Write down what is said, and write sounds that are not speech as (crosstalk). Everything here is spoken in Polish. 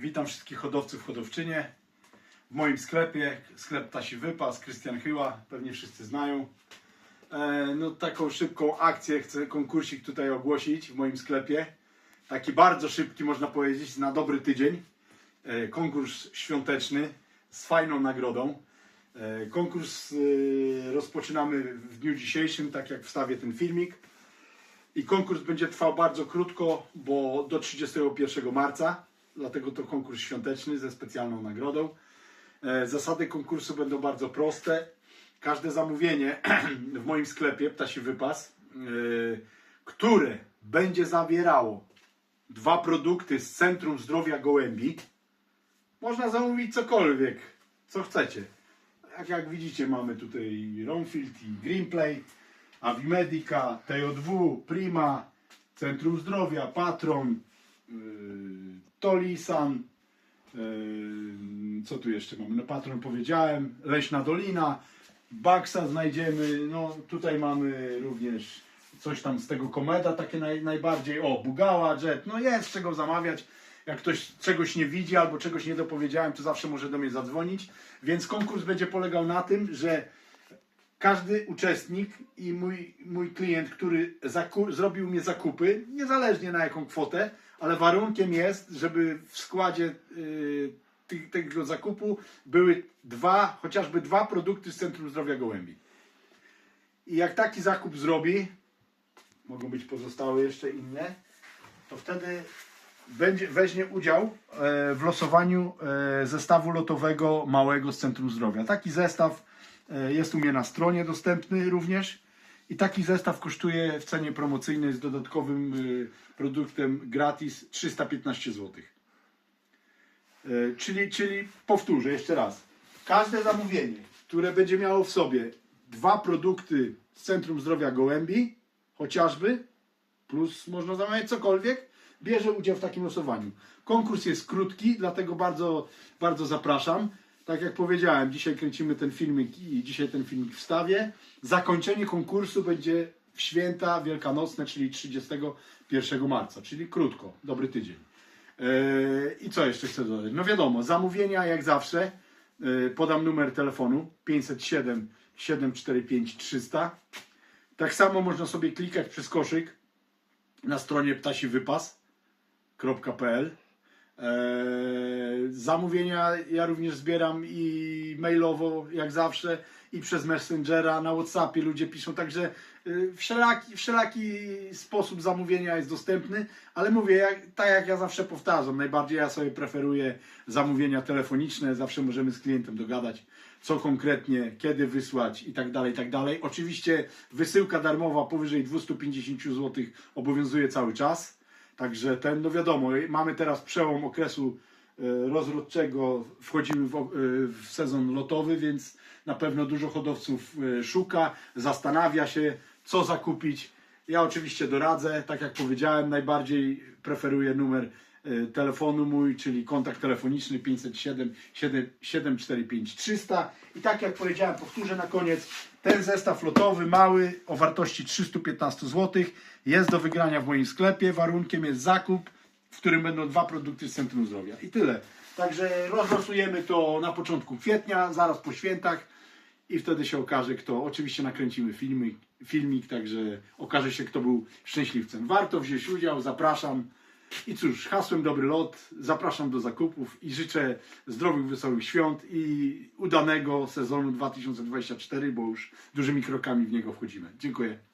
Witam wszystkich hodowców, hodowczynie. W moim sklepie, sklep Tasi Wypas, Krystian Chyła, pewnie wszyscy znają. E, no taką szybką akcję chcę, konkursik tutaj ogłosić w moim sklepie. Taki bardzo szybki można powiedzieć, na dobry tydzień. E, konkurs świąteczny z fajną nagrodą. E, konkurs rozpoczynamy w dniu dzisiejszym, tak jak wstawię ten filmik. I konkurs będzie trwał bardzo krótko, bo do 31 marca, dlatego to konkurs świąteczny ze specjalną nagrodą. E, Zasady konkursu będą bardzo proste. Każde zamówienie (clears throat) w moim sklepie Ptasi Wypas, e, które będzie zawierało dwa produkty z Centrum Zdrowia Gołębi, można zamówić cokolwiek, co chcecie. Jak, jak widzicie, mamy tutaj Romfield i Greenplay, Avimedica, TJ2, Prima, Centrum Zdrowia, Patron, yy, Tolisan, yy, co tu jeszcze mamy? No Patron powiedziałem, Leśna Dolina, Baxa znajdziemy, no tutaj mamy również coś tam z tego Komeda, takie naj, najbardziej, o Bugała, Jet, no jest czego zamawiać. Jak ktoś czegoś nie widzi albo czegoś nie dopowiedziałem, to zawsze może do mnie zadzwonić. Więc konkurs będzie polegał na tym, że każdy uczestnik i mój, mój klient, który zrobił mnie zakupy, niezależnie na jaką kwotę, ale warunkiem jest, żeby w składzie y, tego zakupu były dwa, chociażby dwa produkty z Centrum Zdrowia Gołębi. I jak taki zakup zrobi, mogą być pozostałe jeszcze inne, to wtedy będzie, weźmie udział e, w losowaniu e, zestawu lotowego małego z Centrum Zdrowia. Taki zestaw jest u mnie na stronie dostępny również. I taki zestaw kosztuje w cenie promocyjnej z dodatkowym e, produktem gratis 315 zł. E, Czyli, czyli powtórzę jeszcze raz. Każde zamówienie, które będzie miało w sobie dwa produkty z Centrum Zdrowia Gołębi, chociażby, plus można zamawiać cokolwiek, bierze udział w takim losowaniu. Konkurs jest krótki, dlatego bardzo, bardzo zapraszam. Tak jak powiedziałem, dzisiaj kręcimy ten filmik i dzisiaj ten filmik wstawię. Zakończenie konkursu będzie w święta wielkanocne, czyli 31 marca, czyli krótko, dobry tydzień. Yy, I co jeszcze chcę dodać? No wiadomo, zamówienia jak zawsze. Yy, Podam numer telefonu 507 745 300. Tak samo można sobie klikać przez koszyk na stronie ptasiwypas.pl. Eee, zamówienia ja również zbieram i mailowo, jak zawsze, i przez Messengera, na Whatsappie ludzie piszą, także y, wszelaki, wszelaki sposób zamówienia jest dostępny, ale mówię, jak, tak jak ja zawsze powtarzam, najbardziej ja sobie preferuję zamówienia telefoniczne, zawsze możemy z klientem dogadać, co konkretnie, kiedy wysłać i tak dalej, i tak dalej. Oczywiście wysyłka darmowa powyżej 250 zł obowiązuje cały czas. Także ten, no wiadomo, mamy teraz przełom okresu e, rozrodczego, wchodzimy w, e, w sezon lotowy, więc na pewno dużo hodowców e, szuka, zastanawia się, co zakupić. Ja oczywiście doradzę, tak jak powiedziałem, najbardziej preferuję numer telefonu mój, czyli kontakt telefoniczny 507 745 300 i tak jak powiedziałem, powtórzę na koniec, ten zestaw lotowy, mały, o wartości 315 zł jest do wygrania w moim sklepie, warunkiem jest zakup, w którym będą dwa produkty z Centrum Zdrowia i tyle. Także rozlosujemy to na początku kwietnia, zaraz po świętach i wtedy się okaże, kto. Oczywiście nakręcimy filmik, filmik, także okaże się, kto był szczęśliwcem. Warto wziąć udział, zapraszam. I cóż, hasłem dobry lot, zapraszam do zakupów i życzę zdrowych, wesołych świąt i udanego sezonu 2024, bo już dużymi krokami w niego wchodzimy. Dziękuję.